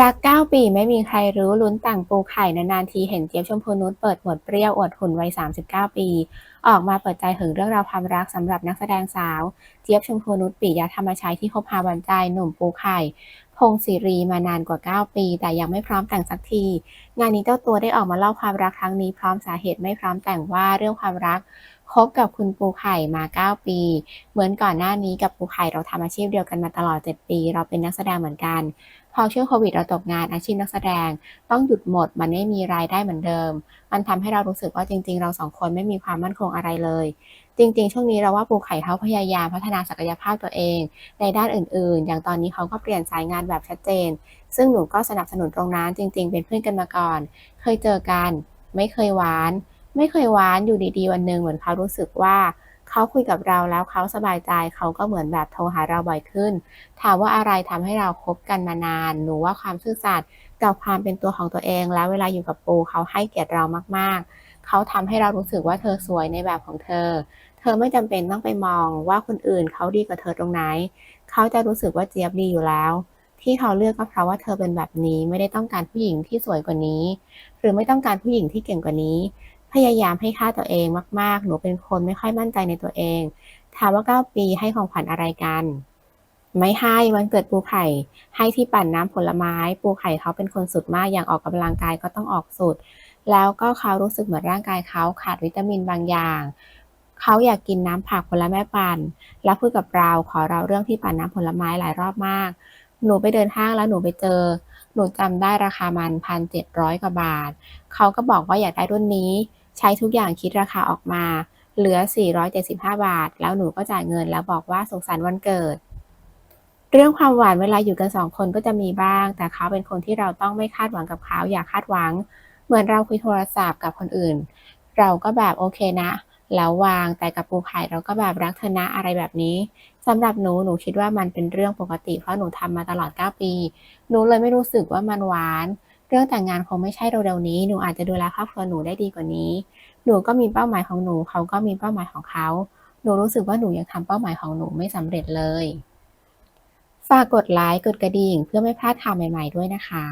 รัก 9 ปีไม่มีใครรู้ลุ้นต่างปูไข่นานๆทีเห็นเจี๊ยบชมพูนุชเปิดหมดเปรี้ยวอวดหุ่นวัย 39 ปี ออกมาเปิดใจถึงเรื่องราวความรักสำหรับนักแสดงสาว เจี๊ยบชมพูนุชปิยะธรรมชัยที่คบหาหวานใจหนุ่มปูไข่ พงศิรีมานานกว่า 9 ปี แต่ยังไม่พร้อมแต่งสักที งานนี้เจ้าตัวได้ออกมาเล่าความรักครั้งนี้พร้อมสาเหตุไม่พร้อมแต่งว่าเรื่องความรักคบกับคุณปูไข่มา 9 ปี เหมือนก่อนหน้านี้กับปูไข่เราทำอาชีพเดียวกันมาตลอด 7 ปี เราเป็นนักแสดงเหมือนกัน พอช่วงโควิดเราตกงานอาชีพนักแสดง ต้องหยุดหมดมันไม่มีรายได้เหมือนเดิม มันทำให้เรารู้สึกว่าจริง ๆ เราสองคนไม่มีความมั่นคงอะไรเลย จริง ๆ ช่วงนี้เราว่าปูไข่เขาพยายามพัฒนาศักยภาพตัวเอง ในด้านอื่น ๆ อย่างตอนนี้เขาก็เปลี่ยนสายงานแบบชัดเจน ซึ่งหนูก็สนับสนุนตรงนั้นจริง ๆ เป็นเพื่อนกันมาก่อน เคยเจอกัน ไม่เคยหวาน ไม่เคยหวานอยู่ดีๆวันหนึ่งเหมือนเขารู้สึกว่า เขาคุยกับเราแล้วเขาสบายใจเขาก็เหมือนแบบโทรหาเราบ่อยขึ้น ถามว่าอะไรทำให้เราคบกันมานาน หนูว่าความซื่อสัตย์กับความเป็นตัวของตัวเอง แล้วเวลาอยู่กับปูเขาให้เกียรติเรามากๆ เขาทำให้เรารู้สึกว่าเธอสวยในแบบของเธอ เธอไม่จำเป็นต้องไปมองว่าคนอื่นเขาดีกว่าเธอตรงไหน เขาจะรู้สึกว่าเจี๊ยบดีอยู่แล้วที่เขาเลือกก็เพราะว่าเธอเป็นแบบนี้ไม่ได้ต้องการผู้หญิงที่สวยกว่านี้ หรือไม่ต้องการผู้หญิงที่เก่งกว่านี้ พยายามให้ค่าตัวเองมาก ๆ หนูเป็นคนไม่ค่อยมั่นใจในตัวเอง ถามว่า 9 ปีให้ของขวัญอะไรกัน ไม่ให้วันเกิดปูไข่ ให้ที่ปั่นน้ำผลไม้ ปูไข่เขาเป็นคนสุดมากอย่างออกกำลังกายก็ต้องออกสุด แล้วก็เขารู้สึกเหมือนร่างกายเขาขาดวิตามินบางอย่างเขาอยากกินน้ำผักผลไม้ปั่น แล้วพูดกับเราขอเราเรื่องที่ปั่นน้ำผลไม้หลายรอบมาก หนูไปเดินห้างแล้วหนูไปเจอ หนูจำได้ราคามันพันเจ็ดร้อยกว่าบาท เขาก็บอกว่าอยากได้รุ่นนี้ ใช้ทุกอย่างคิดราคาออกมา เหลือ 475 บาท แล้วหนูก็จ่ายเงินแล้วบอกว่าสงสารวันเกิด เรื่องความหวานเวลาอยู่กันสองคนก็จะมีบ้าง แต่เขาเป็นคนที่เราต้องไม่คาดหวังกับเขาอย่าคาดหวัง เหมือนเราคุยโทรศัพท์กับคนอื่น เราก็แบบโอเคนะ แล้ววางแต่กับปูไข่เราก็แบบรักเธอนะอะไรแบบนี้สำหรับหนูหนูคิดว่ามันเป็นเรื่องปกติเพราะหนูทำมาตลอด 9 ปี หนูเลยไม่รู้สึกว่ามันหวาน เรื่องแต่งงานคงไม่ใช่เร็วๆนี้ หนูอาจจะดูแลครอบครัวหนูได้ดีกว่านี้ หนูก็มีเป้าหมายของหนู เขาก็มีเป้าหมายของเขา หนูรู้สึกว่าหนูยังทำเป้าหมายของหนูไม่สำเร็จเลย ฝากกดไลค์กดกระดิ่งเพื่อไม่พลาดข่าวใหม่ ๆด้วยนะคะ